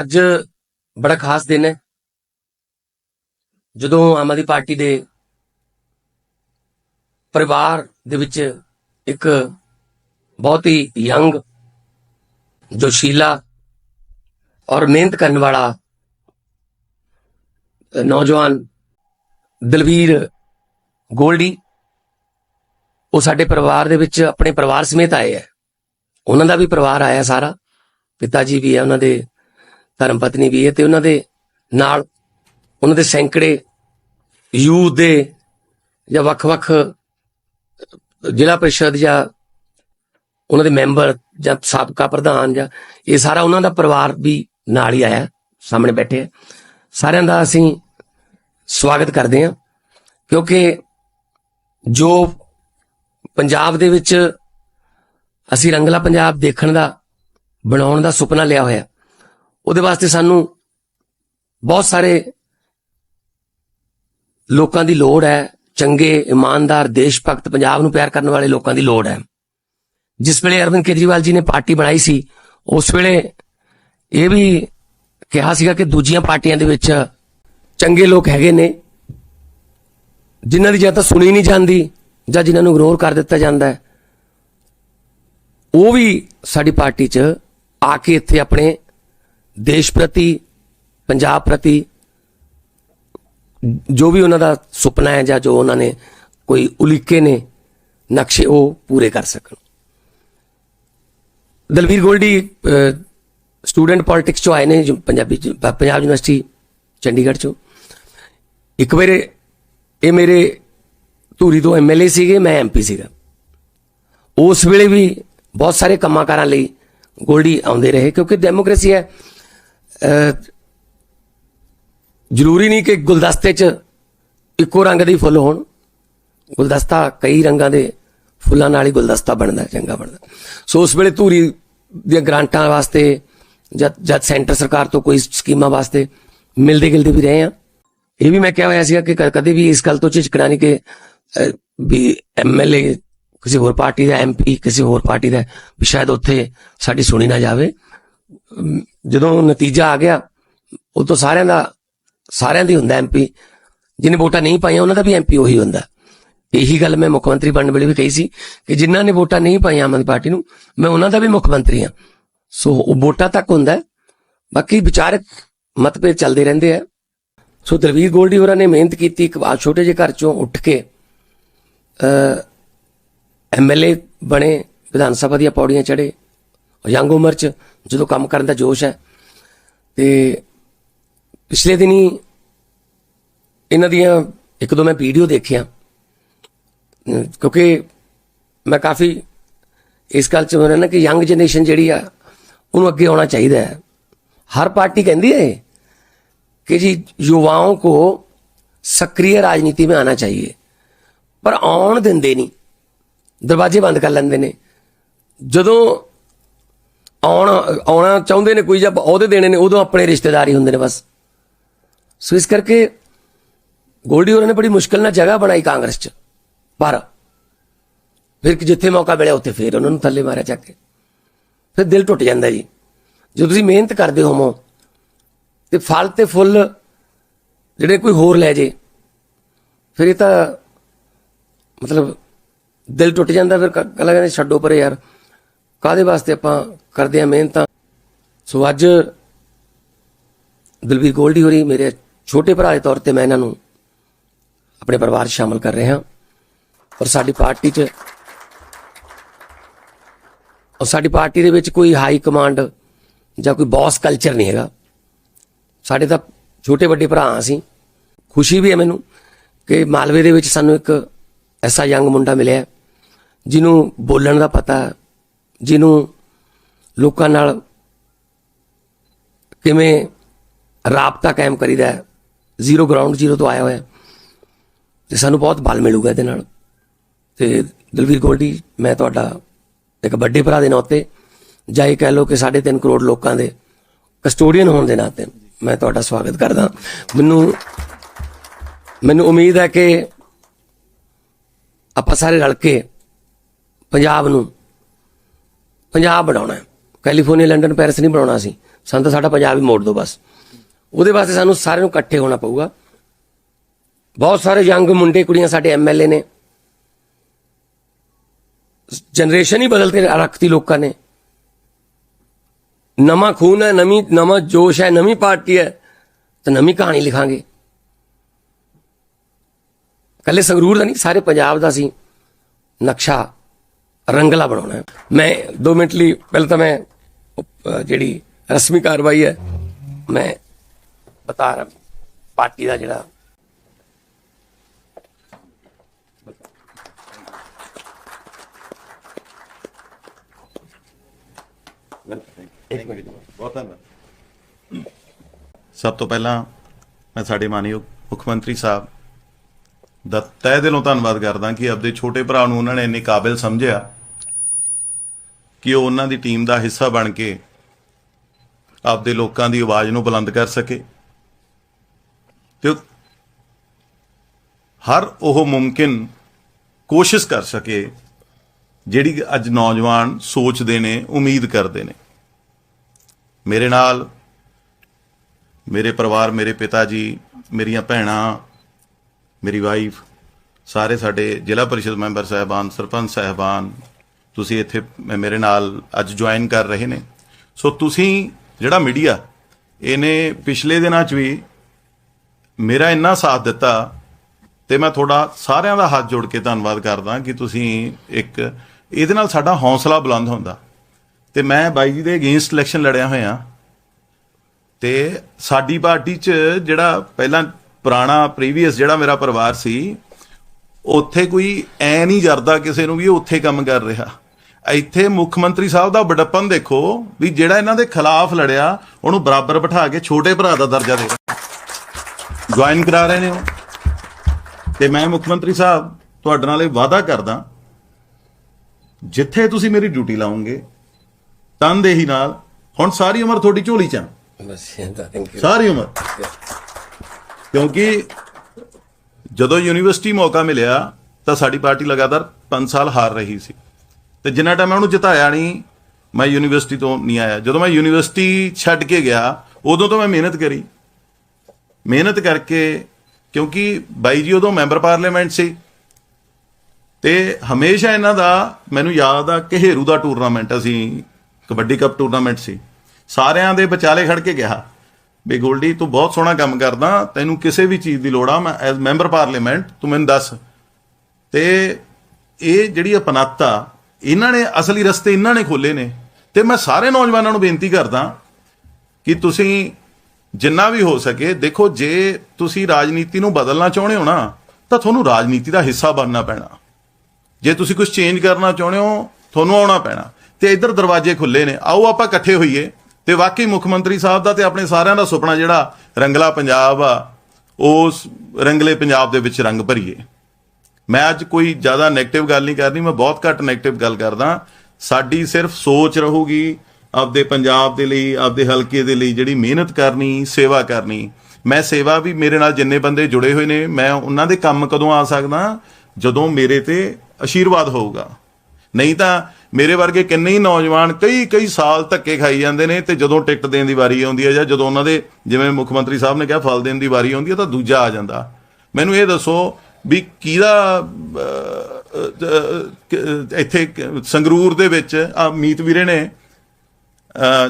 ਅੱਜ ਬੜਾ ਖਾਸ ਦਿਨ ਹੈ। ਜਦੋਂ ਆਮ ਆਦਮੀ ਪਾਰਟੀ ਦੇ ਪਰਿਵਾਰ ਦੇ ਵਿੱਚ ਇੱਕ ਬਹੁਤ ਹੀ ਯੰਗ, ਜੋਸ਼ੀਲਾ ਔਰ ਮਿਹਨਤ ਕਰਨ ਵਾਲਾ ਨੌਜਵਾਨ ਦਲਵੀਰ ਗੋਲਡੀ, ਉਹ ਸਾਡੇ ਪਰਿਵਾਰ ਦੇ ਵਿੱਚ ਆਪਣੇ ਪਰਿਵਾਰ ਸਮੇਤ ਆਏ ਹੈ। ਉਹਨਾਂ ਦਾ ਵੀ ਪਰਿਵਾਰ ਆਇਆ ਸਾਰਾ। ਪਿਤਾ ਜੀ ਵੀ ਹੈ ਉਹਨਾਂ ਦੇ ਧਰਮ ਪਤਨੀ ਵੀ ਹੈ ਤੇ ਉਹਨਾਂ ਦੇ ਨਾਲ ਉਹਨਾਂ ਦੇ ਸੈਂਕੜੇ ਯੂਥ ਦੇ ਜਾਂ ਵੱਖ-ਵੱਖ ਜ਼ਿਲ੍ਹਾ ਪ੍ਰੀਸ਼ਦ ਜਾਂ ਉਹਨਾਂ ਦੇ ਮੈਂਬਰ ਜਾਂ ਸਾਬਕਾ ਪ੍ਰਧਾਨ ਜਾਂ ਇਹ ਸਾਰਾ ਉਹਨਾਂ ਦਾ ਪਰਿਵਾਰ ਵੀ ਨਾਲ ਹੀ ਆਇਆ, ਸਾਹਮਣੇ ਬੈਠੇ ਹੈ ਸਾਰਿਆਂ ਦਾ ਅਸੀਂ ਸਵਾਗਤ ਕਰਦੇ ਹਾਂ ਕਿਉਂਕਿ ਜੋ ਪੰਜਾਬ ਦੇ ਵਿੱਚ ਅਸੀਂ ਰੰਗਲਾ ਪੰਜਾਬ ਦੇਖਣ ਦਾ ਬਣਾਉਣ ਦਾ ਸੁਪਨਾ ਲਿਆ ਹੋਇਆ। ਉਹਦੇ ਵਾਸਤੇ ਸਾਨੂੰ ਬਹੁਤ ਸਾਰੇ ਲੋਕਾਂ ਦੀ ਲੋੜ ਹੈ। ਚੰਗੇ, ਇਮਾਨਦਾਰ ਦੇਸ਼ ਭਗਤ ਪੰਜਾਬ ਨੂੰ ਪਿਆਰ ਕਰਨ ਵਾਲੇ ਲੋਕਾਂ ਦੀ ਲੋੜ ਹੈ। ਜਿਸ ਵੇਲੇ ਅਰਵਿੰਦ ਕੇਜਰੀਵਾਲ ਜੀ ਨੇ ਪਾਰਟੀ ਬਣਾਈ ਸੀ, ਉਸ ਵੇਲੇ ਇਹ ਵੀ ਕਿਹਾ ਸੀਗਾ ਕਿ ਦੂਜੀਆਂ ਪਾਰਟੀਆਂ ਦੇ ਵਿੱਚ ਚੰਗੇ ਲੋਕ ਹੈਗੇ ਨੇ, ਜਿਨ੍ਹਾਂ ਦੀ ਜਾਂ ਤਾਂ ਸੁਣੀ ਨਹੀਂ ਜਾਂਦੀ ਜਾਂ ਜਿਨ੍ਹਾਂ ਨੂੰ ਇਗਨੋਰ ਕਰ ਦਿੱਤਾ ਜਾਂਦਾ ਹੈ। ਉਹ ਵੀ ਸਾਡੀ ਪਾਰਟੀ 'ਚ ਆ ਕੇ ਇੱਥੇ ਆਪਣੇ ਦੇਸ਼ ਪ੍ਰਤੀ, ਪੰਜਾਬ ਪ੍ਰਤੀ ਜੋ ਵੀ ਉਹਨਾਂ ਦਾ ਸੁਪਨਾ ਹੈ ਜਾਂ ਜੋ ਉਹਨਾਂ ਨੇ ਕੋਈ ਉਲੀਕੇ ਨੇ, ਨਕਸ਼ੇ ਉਹ ਪੂਰੇ ਕਰ ਸਕਣ। ਦਲਵੀਰ ਗੋਲਡੀ ਸਟੂਡੈਂਟ ਪੋਲਿਟਿਕਸ ਚੋਂ ਆਏ ਨੇ, ਜੋ ਪੰਜਾਬੀ ਚ- ਪੰਜਾਬ ਯੂਨੀਵਰਸਿਟੀ, ਚੰਡੀਗੜ੍ਹ ਚੋਂ। ਇੱਕ ਵੇਰੇ ਇਹ ਮੇਰੇ ਧੂਰੀ ਤੋਂ ਐਮਐਲਏ ਸੀਗੇ, ਮੈਂ ਐਮਪੀ ਸੀਗਾ। ਉਸ ਵੇਲੇ ਵੀ ਬਹੁਤ ਸਾਰੇ ਕੰਮਾਂ ਕਾਰਾਂ ਲਈ ਗੋਲਡੀ ਆਉਂਦੇ ਰਹੇ ਕਿਉਂਕਿ ਡੈਮੋਕ੍ਰੇਸੀ ਹੈ ਜ਼ਰੂਰੀ ਨਹੀਂ ਕਿ ਗੁਲਦਸਤੇ 'ਚ ਇੱਕੋ ਰੰਗ ਦੇ ਫੁੱਲ ਹੋਣ। ਗੁਲਦਸਤਾ ਕਈ ਰੰਗਾਂ ਦੇ ਫੁੱਲਾਂ ਨਾਲ ਹੀ ਗੁਲਦਸਤਾ ਬਣਦਾ ਚੰਗਾ ਬਣਦਾ। ਸੋ ਉਸ ਵੇਲੇ ਧੂਰੀ ਦੀਆਂ ਗ੍ਰਾਂਟਾਂ ਵਾਸਤੇ ਜਦ ਜਦ ਸੈਂਟਰ ਸਰਕਾਰ ਤੋਂ ਕੋਈ ਸਕੀਮਾਂ ਵਾਸਤੇ ਮਿਲਦੇ ਗਿਲਦੇ ਵੀ ਰਹੇ ਆ। ਇਹ ਵੀ ਮੈਂ ਕਿਹਾ ਹੋਇਆ ਸੀਗਾ ਕਿ ਕ- ਕਦੇ ਵੀ ਇਸ ਗੱਲ ਤੋਂ ਝਿਜਕਣਾ ਨਹੀਂ ਕਿ ਅਹ, ਵੀ ਐਮਐਲਏ ਕਿਸੇ ਹੋਰ ਪਾਰਟੀ ਦਾ ਐਮਪੀ ਕਿਸੇ ਹੋਰ ਪਾਰਟੀ ਦਾ, ਵੀ ਸ਼ਾਇਦ ਉੱਥੇ ਸਾਡੀ ਸੁਣੀ ਨਾ ਜਾਵੇ। ਜਦੋਂ ਨਤੀਜਾ ਆ ਗਿਆ, ਉਹ ਤੋਂ ਸਾਰਿਆਂ ਦਾ, ਸਾਰਿਆਂ ਦੀ ਹੁੰਦਾ ਐਮਪੀ ਜਿਹਨੇ ਵੋਟਾਂ ਨਹੀਂ ਪਾਈਆਂ, ਉਹਨਾਂ ਦਾ ਵੀ ਐਮਪੀ ਉਹੀ ਹੁੰਦਾ। ਇਹੀ ਗੱਲ ਮੈਂ ਮੁੱਖ ਮੰਤਰੀ ਬਣਨ ਵੇਲੇ ਵੀ ਕਹੀ ਸੀ ਕਿ ਜਿਨ੍ਹਾਂ ਨੇ ਵੋਟਾਂ ਨਹੀਂ ਪਾਈਆਂ ਆਮ ਆਦਮੀ ਪਾਰਟੀ ਨੂੰ, ਮੈਂ ਉਹਨਾਂ ਦਾ ਵੀ ਮੁੱਖ ਮੰਤਰੀ ਹਾਂ। ਸੋ ਉਹ ਵੋਟਾਂ ਤੱਕ ਹੁੰਦਾ ਬਾਕੀ ਵਿਚਾਰਕ ਮਤਭੇਦ ਚੱਲਦੇ ਰਹਿੰਦੇ ਆ। ਸੋ ਦਲਵੀਰ ਗੋਲਡੀ ਹੋਰਾਂ ਨੇ ਮਿਹਨਤ ਕੀਤੀ ਇੱਕ ਆ ਛੋਟੇ ਜਿਹੇ ਘਰ ਚੋਂ ਉੱਠ ਕੇ ਐਮਐਲਏ ਬਣੇ, ਵਿਧਾਨ ਸਭਾ ਦੀਆਂ ਪੌੜੀਆਂ ਚੜੇ ਯੰਗ ਉਮਰ 'ਚ ਜਦੋਂ ਕੰਮ ਕਰਨ ਦਾ ਜੋਸ਼ ਹੈ, ਤੇ ਪਿਛਲੇ ਦਿਨੀ ਇਹਨਾਂ ਦੀਆਂ ਇੱਕ ਦੋ ਮੈਂ ਵੀਡੀਓ ਦੇਖਿਆ। ਕਿਉਂਕਿ ਮੈਂ ਕਾਫੀ ਇਸ ਗੱਲ 'ਚ ਹੋ ਰਿਹਾ ਨਾ ਕਿ ਯੰਗ ਜਨਰੇਸ਼ਨ ਜਿਹੜੀ ਆ, ਉਹਨੂੰ ਅੱਗੇ ਆਉਣਾ ਚਾਹੀਦਾ ਹੈ। ਹਰ ਪਾਰਟੀ ਕਹਿੰਦੀ ਹੈ ਕਿ ਜੀ युवाओं ਕੋ सक्रिय ਰਾਜਨੀਤੀ में आना ਚਾਹੀਏ। ਪਰ ਆਉਣ ਦਿੰਦੇ ਨਹੀਂ। ਦਰਵਾਜ਼ੇ ਬੰਦ ਕਰ ਲੈਂਦੇ ਨੇ। ਜਦੋਂ ਆਉਣਾ ਆਉਣਾ ਚਾਹੁੰਦੇ ਨੇ ਕੋਈ ਜਾਂ ਅਹੁਦੇ ਦੇਣੇ ਨੇ, ਉਦੋਂ ਆਪਣੇ ਰਿਸ਼ਤੇਦਾਰ ਹੀ ਹੁੰਦੇ ਨੇ ਬਸ। ਸੋ ਇਸ ਕਰਕੇ ਗੋਲਡੀ ਹੋਰਾਂ ਨੇ ਬੜੀ ਮੁਸ਼ਕਲ ਨਾਲ ਜਗ੍ਹਾ ਬਣਾਈ ਕਾਂਗਰਸ 'ਚ। ਪਰ ਫਿਰ ਜਿੱਥੇ ਮੌਕਾ ਮਿਲਿਆ, ਉੱਥੇ ਫਿਰ ਉਹਨਾਂ ਨੂੰ ਥੱਲੇ ਮਾਰਿਆ ਚੱਕ ਕੇ। ਫਿਰ ਦਿਲ ਟੁੱਟ ਜਾਂਦਾ ਜੀ। ਜਦੋਂ ਤੁਸੀਂ ਮਿਹਨਤ ਕਰਦੇ ਹੋਵੋ ਤੇ ਫਲ ਤੇ ਫੁੱਲ ਜਿਹੜੇ ਕੋਈ ਹੋਰ ਲੈ ਜੇ, ਫਿਰ ਇਹ ਤਾਂ ਮਤਲਬ ਦਿਲ ਟੁੱਟ ਜਾਂਦਾ, ਫਿਰ ਕਲਾ ਕਹਿੰਦੇ ਛੱਡੋ ਪਰੇ ਯਾਰ। ਕਾਦੇ ਵਾਸਤੇ ਆਪਾਂ ਕਰਦੇ ਆ ਮਿਹਨਤਾਂ? ਸੋ ਅੱਜ ਦਲਵੀਰ ਗੋਲਡੀ ਹੋਰੀ ਮੇਰੇ ਛੋਟੇ ਭਰਾ ਦੇ ਤੌਰ ਤੇ ਮੈਂ ਇਹਨਾਂ ਨੂੰ ਆਪਣੇ ਪਰਿਵਾਰ 'ਚ ਸ਼ਾਮਲ ਕਰ ਰਿਹਾ। ਔਰ ਸਾਡੀ ਪਾਰਟੀ 'ਚ ਔਰ ਸਾਡੀ ਪਾਰਟੀ ਦੇ ਵਿੱਚ ਕੋਈ ਹਾਈ ਕਮਾਂਡ ਜਾਂ ਕੋਈ ਬੌਸ ਕਲਚਰ ਨਹੀਂ ਹੈਗਾ। ਸਾਡੇ ਤਾਂ ਛੋਟੇ ਵੱਡੇ ਭਰਾ ਹਾਂ ਅਸੀਂ। ਖੁਸ਼ੀ ਵੀ ਹੈ ਮੈਨੂੰ ਕਿ ਮਾਲਵੇ ਦੇ ਵਿੱਚ ਸਾਨੂੰ ਇੱਕ ਐਸਾ ਯੰਗ ਮੁੰਡਾ ਮਿਲਿਆ। ਜਿਹਨੂੰ ਬੋਲਣ ਦਾ ਪਤਾ, ਜਿਹਨੂੰ ਲੋਕਾਂ ਨਾਲ ਕਿਵੇਂ ਰਾਬਤਾ ਕਾਇਮ ਕਰੀਦਾ ਜ਼ੀਰੋ ਗਰਾਊਂਡ ਜ਼ੀਰੋ ਤੋਂ ਆਇਆ ਹੋਇਆ ਤੇ ਸਾਨੂੰ ਬਹੁਤ ਬਲ ਮਿਲੂਗਾ ਇਹਦੇ ਨਾਲ। ਤੇ ਦਲਵੀਰ ਗੋਲਡੀ, ਮੈਂ ਤੁਹਾਡਾ ਇੱਕ ਵੱਡੇ ਭਰਾ ਦੇ ਨਾਤੇ ਜਾਂ ਇਹ ਕਹਿ ਲਓ ਕਿ 3.5 ਕਰੋੜ ਲੋਕਾਂ ਦੇ ਕਸਟੋਡੀਅਨ ਹੋਣ ਦੇ ਨਾਤੇ ਮੈਂ ਤੁਹਾਡਾ ਸਵਾਗਤ ਕਰਦਾ। ਮੈਨੂੰ ਮੈਨੂੰ ਉਮੀਦ ਹੈ ਕਿ ਆਪਾਂ ਸਾਰੇ ਰਲ ਕੇ ਪੰਜਾਬ ਨੂੰ, ਪੰਜਾਬ ਬਣਾਉਣਾ ਹੈ। ਕੈਲੀਫੋਰਨੀਆ, ਲੰਡਨ, ਪੈਰਿਸ ਨਹੀਂ ਬਣਾਉਣਾ ਸੀ ਸਾਨੂੰ ਤਾਂ ਸਾਡਾ ਪੰਜਾਬ ਹੀ ਮੋੜ ਦਿਓ ਬਸ। ਉਹਦੇ ਵਾਸਤੇ ਸਾਨੂੰ ਸਾਰਿਆਂ ਨੂੰ ਇਕੱਠੇ ਹੋਣਾ ਪਊਗਾ। ਬਹੁਤ ਸਾਰੇ ਯੰਗ ਮੁੰਡੇ, ਕੁੜੀਆਂ ਸਾਡੇ ਐਮਐਲਏ ਨੇ। ਜਨਰੇਸ਼ਨ ਹੀ ਬਦਲਤੇ ਰੱਖਤੀ ਲੋਕਾਂ ਨੇ। ਨਵਾਂ ਖੂਨ ਹੈ, ਨਵੀਂ, ਨਵਾਂ ਜੋਸ਼ ਹੈ, ਨਵੀਂ ਪਾਰਟੀ ਹੈ, ਤਾਂ ਨਵੀਂ ਕਹਾਣੀ ਲਿਖਾਂਗੇ। ਕੱਲੇ ਸੰਗਰੂਰ ਦਾ ਨਹੀਂ, ਸਾਰੇ ਪੰਜਾਬ ਦਾ ਸੀ। ਨਕਸ਼ਾ ਰੰਗਲਾ ਬਣਾਉਣਾ ਮੈਂ 2 ਮਿੰਟ ਲਈ ਪਹਿਲਾਂ ਤਾਂ ਮੈਂ ਜਿਹੜੀ ਰਸਮੀ ਕਾਰਵਾਈ ਹੈ, ਮੈਂ ਬਤਾ ਰਹਾ ਪਾਰਟੀ ਦਾ ਜਿਹੜਾ ਬਹੁਤ ਧੰਨਵਾਦ। ਸਭ ਤੋਂ ਪਹਿਲਾਂ ਮੈਂ ਸਾਡੇ ਮਾਨਯੋਗ ਮੁੱਖ ਮੰਤਰੀ ਸਾਹਿਬ ਦਾ ਤਹਿ ਦਿਲੋਂ ਧੰਨਵਾਦ ਕਰਦਾ ਕਿ ਆਪਦੇ ਛੋਟੇ ਭਰਾ ਨੂੰ ਉਹਨਾਂ ਨੇ ਇੰਨੇ ਕਾਬਿਲ ਸਮਝਿਆ। ਕਿ ਉਹ ਉਹਨਾਂ ਦੀ ਟੀਮ ਦਾ ਹਿੱਸਾ ਬਣ ਕੇ ਆਪਦੇ ਲੋਕਾਂ ਦੀ ਆਵਾਜ਼ ਨੂੰ ਬੁਲੰਦ ਕਰ ਸਕੇ। ਤੇ ਹਰ ਉਹ ਮੁਮਕਿਨ ਕੋਸ਼ਿਸ਼ ਕਰ ਸਕੇ, ਜਿਹੜੀ ਕਿ ਅੱਜ ਨੌਜਵਾਨ ਸੋਚਦੇ ਨੇ, ਉਮੀਦ ਕਰਦੇ ਨੇ। ਮੇਰੇ ਨਾਲ ਮੇਰੇ ਪਰਿਵਾਰ, ਮੇਰੇ ਪਿਤਾ ਜੀ, ਮੇਰੀਆਂ ਭੈਣਾਂ, ਮੇਰੀ ਵਾਈਫ ਸਾਰੇ ਸਾਡੇ ਜ਼ਿਲ੍ਹਾ ਪਰਿਸ਼ਦ ਮੈਂਬਰ ਸਾਹਿਬਾਨ, ਸਰਪੰਚ ਸਾਹਿਬਾਨ ਤੁਸੀਂ ਇੱਥੇ ਮੇਰੇ ਨਾਲ ਅੱਜ ਜੁਆਇਨ ਕਰ ਰਹੇ ਨੇ। ਸੋ ਤੁਸੀਂ ਜਿਹੜਾ ਮੀਡੀਆ ਇਹਨੇ ਪਿਛਲੇ ਦਿਨਾਂ 'ਚ ਵੀ ਮੇਰਾ ਇੰਨਾ ਸਾਥ ਦਿੱਤਾ ਤੇ ਮੈਂ ਤੁਹਾਡਾ ਸਾਰਿਆਂ ਦਾ ਹੱਥ ਜੋੜ ਕੇ ਧੰਨਵਾਦ ਕਰਦਾ ਕਿ ਤੁਸੀਂ ਇੱਕ, ਇਹਦੇ ਨਾਲ ਸਾਡਾ ਹੌਸਲਾ ਬੁਲੰਦ ਹੁੰਦਾ। ਤੇ ਮੈਂ ਬਾਈ ਜੀ ਦੇ ਅਗੇਂਸਟ ਇਲੈਕਸ਼ਨ ਲੜਿਆ ਹੋਇਆ। ਤੇ ਸਾਡੀ ਪਾਰਟੀ 'ਚ ਜਿਹੜਾ ਪਹਿਲਾਂ ਪੁਰਾਣਾ ਪ੍ਰੀਵੀਅਸ ਜਿਹੜਾ ਮੇਰਾ ਪਰਿਵਾਰ ਸੀ, ਉੱਥੇ ਕੋਈ ਐ ਨਹੀਂ ਜਰਦਾ ਕਿਸੇ ਨੂੰ ਵੀ ਇਹ ਉੱਥੇ ਕੰਮ ਕਰ ਰਿਹਾ। ਇੱਥੇ ਮੁੱਖ ਮੰਤਰੀ ਸਾਹਿਬ ਦਾ ਬੜਪਨ ਦੇਖੋ ਵੀ ਜਿਹੜਾ ਇਹਨਾਂ ਦੇ ਖਿਲਾਫ ਲੜਿਆ ਉਹਨੂੰ ਬਰਾਬਰ ਬਿਠਾ ਕੇ ਛੋਟੇ ਭਰਾ ਦਾ ਦਰਜਾ ਦੇ ਜੁਆਇਨ ਕਰਾ ਰਹੇ ਨੇ ਉਹ। ਤੇ ਮੈਂ ਮੁੱਖ ਮੰਤਰੀ ਸਾਹਿਬ ਤੁਹਾਡੇ ਨਾਲ ਇਹ ਵਾਅਦਾ ਕਰਦਾ ਜਿੱਥੇ ਤੁਸੀਂ ਮੇਰੀ ਡਿਊਟੀ ਲਾਉਂਗੇ ਤਨਦੇਹੀ ਨਾਲ ਹੁਣ ਸਾਰੀ ਉਮਰ ਤੁਹਾਡੀ ਝੋਲੀ ਚ ਆ। ਸਾਰੀ ਉਮਰ। ਕਿਉਂਕਿ ਜਦੋਂ ਯੂਨੀਵਰਸਿਟੀ ਮੌਕਾ ਮਿਲਿਆ ਤਾਂ ਸਾਡੀ ਪਾਰਟੀ ਲਗਾਤਾਰ 5 ਸਾਲ ਹਾਰ ਰਹੀ ਸੀ। ਤੇ ਜਿੰਨਾ ਟਾਈਮ ਮੈਂ ਉਹਨੂੰ ਜਿਤਾਇਆ ਨਹੀਂ, ਮੈਂ ਯੂਨੀਵਰਸਿਟੀ ਤੋਂ ਨਹੀਂ ਆਇਆ। ਜਦੋਂ ਮੈਂ ਯੂਨੀਵਰਸਿਟੀ ਛੱਡ ਕੇ ਗਿਆ, ਉਦੋਂ ਤੋਂ ਮੈਂ ਮਿਹਨਤ ਕਰੀ। ਮਿਹਨਤ ਕਰਕੇ, ਕਿਉਂਕਿ ਬਾਈ ਜੀ ਉਦੋਂ ਮੈਂਬਰ ਪਾਰਲੀਮੈਂਟ ਸੀ। ਤੇ ਹਮੇਸ਼ਾ ਇਹਨਾਂ ਦਾ, ਮੈਨੂੰ ਯਾਦ ਆ ਘੇਰੂ ਦਾ ਟੂਰਨਾਮੈਂਟ ਅਸੀਂ, ਕਬੱਡੀ ਕੱਪ ਟੂਰਨਾਮੈਂਟ ਸੀ। ਸਾਰਿਆਂ ਦੇ ਵਿਚਾਲੇ ਖੜ ਕੇ ਕਿਹਾ, ਵੀ ਗੋਲਡੀ, ਤੂੰ ਬਹੁਤ ਸੋਹਣਾ ਕੰਮ ਕਰਦਾ, ਤੈਨੂੰ ਕਿਸੇ ਵੀ ਚੀਜ਼ ਦੀ ਲੋੜ ਆ, ਮੈਂ ਐਜ਼ ਮੈਂਬਰ ਪਾਰਲੀਮੈਂਟ, ਤੂੰ ਮੈਨੂੰ ਦੱਸ। ਤੇ ਇਹ ਜਿਹੜੀ ਅਪਨੱਤਾ ਇਹਨਾਂ ਨੇ ਅਸਲੀ ਰਸਤੇ ਇਹਨਾਂ ਨੇ ਖੋਲੇ ਨੇ। ਤੇ ਮੈਂ ਸਾਰੇ ਨੌਜਵਾਨਾਂ ਨੂੰ ਬੇਨਤੀ ਕਰਦਾ ਕਿ ਤੁਸੀਂ ਜਿੰਨਾ ਵੀ ਹੋ ਸਕੇ, ਦੇਖੋ ਜੇ ਤੁਸੀਂ ਰਾਜਨੀਤੀ ਨੂੰ ਬਦਲਣਾ ਚਾਹੁੰਦੇ ਹੋ ਨਾ, ਤਾਂ ਤੁਹਾਨੂੰ ਰਾਜਨੀਤੀ ਦਾ ਹਿੱਸਾ ਬਣਨਾ ਪੈਣਾ। ਜੇ ਤੁਸੀਂ ਕੁਝ ਚੇਂਜ ਕਰਨਾ ਚਾਹੁੰਦੇ ਹੋ, ਤੁਹਾਨੂੰ ਆਉਣਾ ਪੈਣਾ। ਤੇ ਇੱਧਰ ਦਰਵਾਜ਼ੇ ਖੁੱਲੇ ਨੇ। ਆਓ ਆਪਾਂ ਇਕੱਠੇ ਹੋਈਏ। ਤੇ ਵਾਕਈ ਮੁੱਖ ਮੰਤਰੀ ਸਾਹਿਬ ਦਾ ਤੇ ਆਪਣੇ ਸਾਰਿਆਂ ਦਾ ਸੁਪਨਾ ਜਿਹੜਾ ਰੰਗਲਾ ਪੰਜਾਬ ਆ, ਉਸ ਰੰਗਲੇ ਪੰਜਾਬ ਦੇ ਵਿੱਚ ਰੰਗ ਭਰੀਏ। ਮੈਂ ਅੱਜ ਕੋਈ ਜ਼ਿਆਦਾ 네ਗੇਟਿਵ ਗੱਲ ਨਹੀਂ ਕਰਨੀ, ਮੈਂ ਬਹੁਤ ਘੱਟ 네ਗੇਟਿਵ ਗੱਲ ਕਰਦਾ। ਸਾਡੀ ਸਿਰਫ ਸੋਚ ਰਹੂਗੀ ਆਪਦੇ ਪੰਜਾਬ ਦੇ ਲਈ, ਆਪਦੇ ਹਲਕੇ ਦੇ ਲਈ ਜਿਹੜੀ ਮਿਹਨਤ ਕਰਨੀ, ਸੇਵਾ ਕਰਨੀ। ਮੈਂ ਸੇਵਾ ਵੀ ਮੇਰੇ ਨਾਲ ਜਿੰਨੇ ਬੰਦੇ ਜੁੜੇ ਹੋਏ ਨੇ, ਮੈਂ ਉਹਨਾਂ ਦੇ ਕੰਮ ਕਦੋਂ ਆ ਸਕਦਾ? ਜਦੋਂ ਮੇਰੇ ਤੇ ਆਸ਼ੀਰਵਾਦ ਹੋਊਗਾ। ਨਹੀਂ ਤਾਂ ਮੇਰੇ ਵਰਗੇ ਕਿੰਨੇ ਹੀ ਨੌਜਵਾਨ ਕਈ ਕਈ ਸਾਲ ਧੱਕੇ ਖਾਈ ਜਾਂਦੇ ਨੇ ਤੇ ਜਦੋਂ ਟਿਕਟ ਦੇਣ ਦੀ ਵਾਰੀ ਆਉਂਦੀ ਹੈ ਜਾਂ ਜਦੋਂ ਉਹਨਾਂ ਦੇ, ਜਿਵੇਂ ਮੁੱਖ ਮੰਤਰੀ ਸਾਹਿਬ ਨੇ ਕਿਹਾ, ਫਲ ਦੇਣ ਦੀ ਵਾਰੀ ਆਉਂਦੀ ਹੈ ਤਾਂ ਦੂਜਾ ਆ ਜਾਂਦਾ। ਮੈਨੂੰ ਇਹ ਦੱਸੋ ਵੀ ਕਿਹਦਾ ਇੱਥੇ ਸੰਗਰੂਰ ਦੇ ਵਿੱਚ ਆ ਮੀਤ ਵੀਰੇ ਨੇ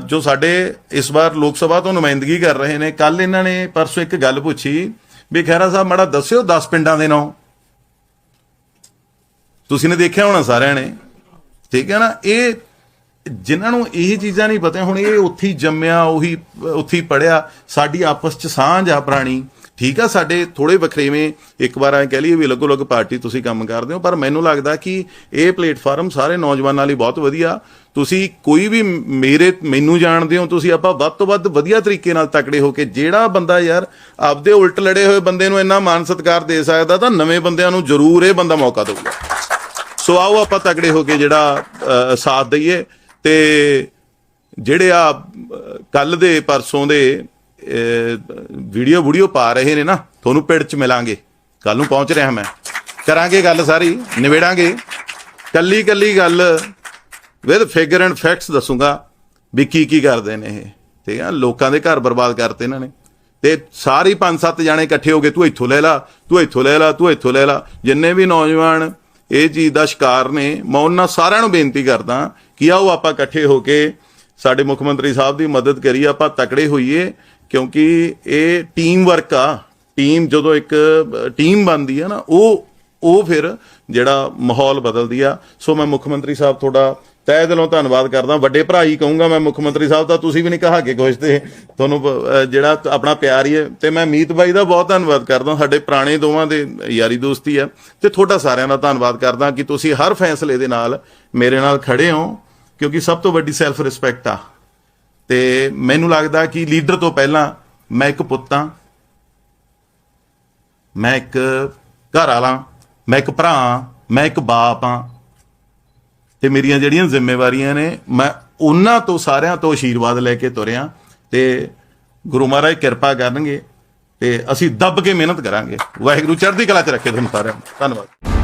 ਜੋ ਸਾਡੇ ਇਸ ਵਾਰ ਲੋਕ ਸਭਾ ਤੋਂ ਨੁਮਾਇੰਦਗੀ ਕਰ ਰਹੇ ਨੇ ਕੱਲ ਇਹਨਾਂ ਨੇ ਪਰਸੋਂ ਇੱਕ ਗੱਲ ਪੁੱਛੀ ਵੀ ਖੈਰਾ ਸਾਹਿਬ ਮਾੜਾ ਦੱਸਿਓ 10 ਪਿੰਡਾਂ ਦੇ ਨਾਂ। ਤੁਸੀਂ ਨੇ ਦੇਖਿਆ ਹੋਣਾ ਸਾਰਿਆਂ ਨੇ। ਠੀਕ ਹੈ ਨਾ? ਇਹ ਜਿਨ੍ਹਾਂ ਨੂੰ ਇਹ ਚੀਜ਼ਾਂ ਨਹੀਂ ਪਤਾ, ਹੁਣ ਇਹ ਉੱਥੇ ਜੰਮਿਆ, ਉਹੀ, ਉੱਥੇ ਹੀ ਪੜਿਆ ਸਾਡੀ ਆਪਸ ਚ ਸਾਂਝ ਆ ਪੁਰਾਣੀ। ਠੀਕ ਆ, ਸਾਡੇ ਥੋੜੇ ਵਖਰੇਵੇਂ, ਇੱਕ ਵਾਰ ਐ ਕਹਿ ਲਈਏ ਵੀ ਅਲੱਗੋ ਅਲੱਗ ਪਾਰਟੀ ਤੁਸੀਂ ਕੰਮ ਕਰਦੇ ਹੋ, ਪਰ ਮੈਨੂੰ ਲੱਗਦਾ ਕਿ ਇਹ ਪਲੇਟਫਾਰਮ ਸਾਰੇ ਨੌਜਵਾਨਾਂ ਲਈ ਬਹੁਤ ਵਧੀਆ। ਤੁਸੀਂ ਕੋਈ ਵੀ ਮੇਰੇ, ਮੈਨੂੰ ਜਾਣਦੇ ਹੋ, ਤੁਸੀਂ ਆਪਾਂ ਵੱਧ ਤੋਂ ਵੱਧ ਵਧੀਆ ਤਰੀਕੇ ਨਾਲ ਤਕੜੇ ਹੋ ਕੇ ਜਿਹੜਾ ਬੰਦਾ ਯਾਰ ਆਪਦੇ ਉਲਟ ਲੜੇ ਹੋਏ ਬੰਦੇ ਨੂੰ ਇੰਨਾ ਮਾਨ ਸਤਿਕਾਰ ਦੇ ਸਕਦਾ, ਤਾਂ ਨਵੇਂ ਬੰਦਿਆਂ ਨੂੰ ਜ਼ਰੂਰ ਇਹ ਬੰਦਾ ਮੌਕਾ ਦੇਊਗਾ। ਸੋ ਆਓ ਆਪਾਂ ਤਕੜੇ ਹੋ ਕੇ ਜਿਹੜਾ ਸਾਥ ਦਈਏ ਤੇ ਜਿਹੜੇ ਆ ਕੱਲ ਦੇ, ਪਰਸੋਂ ਦੇ ਵੀਡੀਓ ਵੀਡੀਓ ਪਾ ਰਹੇ ਨੇ ਨਾ, ਤੁਹਾਨੂੰ ਪਿੰਡ ਚ ਮਿਲਾਂਗੇ। ਕੱਲ ਨੂੰ ਪਹੁੰਚ ਰਿਹਾ ਮੈਂ। ਕਰਾਂਗੇ ਗੱਲ ਸਾਰੀ, ਨਿਬੇੜਾਂਗੇ। ਕੱਲੀ ਕੱਲੀ ਗੱਲ ਵਿਦ ਫਿਗਰ ਐਂਡ ਫੈਕਟਸ ਦੱਸੂਗਾ ਵੀ ਕੀ ਕੀ ਕਰਦੇ ਨੇ ਇਹ। ਠੀਕ ਆ, ਲੋਕਾਂ ਦੇ ਘਰ ਬਰਬਾਦ ਕਰਤੇ ਇਹਨਾਂ ਨੇ। ਤੇ ਸਾਰੇ ਪੰਜ ਸੱਤ ਜਾਣੇ ਇਕੱਠੇ ਹੋ ਗਏ ਤੂੰ ਇੱਥੋਂ ਲੈ ਲਾ, ਤੂੰ ਇੱਥੋਂ ਲੈ ਲਾ, ਤੂੰ ਇੱਥੋਂ ਲੈ ਲਾ। ਜਿੰਨੇ ਵੀ ਨੌਜਵਾਨ ਇਹ ਚੀਜ਼ ਦਾ ਸ਼ਿਕਾਰ ਨੇ, ਮੈਂ ਉਹਨਾਂ ਸਾਰਿਆਂ ਨੂੰ ਬੇਨਤੀ ਕਰਦਾ ਕਿ ਆਓ ਆਪਾਂ ਇਕੱਠੇ ਹੋ ਕੇ ਸਾਡੇ ਮੁੱਖ ਮੰਤਰੀ ਸਾਹਿਬ ਦੀ ਮਦਦ ਕਰੀਏ, ਆਪਾਂ ਤਕੜੇ ਹੋਈਏ। ਕਿਉਂਕਿ ਇਹ ਟੀਮ ਵਰਕ ਆ। ਟੀਮ ਜਦੋਂ ਇੱਕ ਟੀਮ ਬਣਦੀ ਆ ਨਾ, ਉਹ ਉਹ ਫਿਰ ਜਿਹੜਾ ਮਾਹੌਲ ਬਦਲਦੀ ਆ। ਸੋ ਮੈਂ ਮੁੱਖ ਮੰਤਰੀ ਸਾਹਿਬ ਤੁਹਾਡਾ ਤਹਿ ਦਿਲੋਂ ਧੰਨਵਾਦ ਕਰਦਾ। ਵੱਡੇ ਭਰਾ ਹੀ ਕਹੂੰਗਾ ਮੈਂ ਮੁੱਖ ਮੰਤਰੀ ਸਾਹਿਬ ਦਾ, ਤੁਸੀਂ ਵੀ ਨਹੀਂ ਕਹਾ ਕੇ ਕੁਛ ਤੇ ਤੁਹਾਨੂੰ ਜਿਹੜਾ ਆਪਣਾ ਪਿਆਰ ਹੀ ਹੈ। ਤੇ ਮੈਂ ਮੀਤ ਬਾਈ ਦਾ ਬਹੁਤ ਧੰਨਵਾਦ ਕਰਦਾ। ਸਾਡੇ ਪੁਰਾਣੇ ਦੋਵਾਂ ਦੇ ਯਾਰੀ ਦੋਸਤੀ ਹੈ ਤੇ ਤੁਹਾਡਾ ਸਾਰਿਆਂ ਦਾ ਧੰਨਵਾਦ ਕਰਦਾ ਕਿ ਤੁਸੀਂ ਹਰ ਫੈਸਲੇ ਦੇ ਨਾਲ ਮੇਰੇ ਨਾਲ ਖੜੇ ਹੋ, ਕਿਉਂਕਿ ਸਭ ਤੋਂ ਵੱਡੀ ਸੈਲਫ ਰਿਸਪੈਕਟ ਆ। ਤੇ ਮੈਨੂੰ ਲੱਗਦਾ ਕਿ ਲੀਡਰ ਤੋਂ ਪਹਿਲਾਂ ਮੈਂ ਇੱਕ ਪੁੱਤ ਹਾਂ। ਮੈਂ ਇੱਕ ਘਰ ਵਾਲਾ ਮੈਂ ਇੱਕ ਭਰਾ ਹਾਂ, ਮੈਂ ਇੱਕ ਬਾਪ ਹਾਂ। ਤੇ ਮੇਰੀਆਂ ਜਿਹੜੀਆਂ ਜ਼ਿੰਮੇਵਾਰੀਆਂ ਨੇ ਮੈਂ ਉਹਨਾਂ ਤੋਂ ਸਾਰਿਆਂ ਤੋਂ ਆਸ਼ੀਰਵਾਦ ਲੈ ਕੇ ਤੁਰਿਆ ਤੇ ਗੁਰੂ ਮਹਾਰਾਜ ਕਿਰਪਾ ਕਰਨਗੇ ਤੇ ਅਸੀਂ ਦੱਬ ਕੇ ਮਿਹਨਤ ਕਰਾਂਗੇ। ਵਾਹਿਗੁਰੂ ਚੜ੍ਹਦੀ ਕਲਾ ਚ ਰੱਖੇ ਤੁਹਾਨੂੰ ਸਾਰਿਆਂ ਨੂੰ। ਧੰਨਵਾਦ।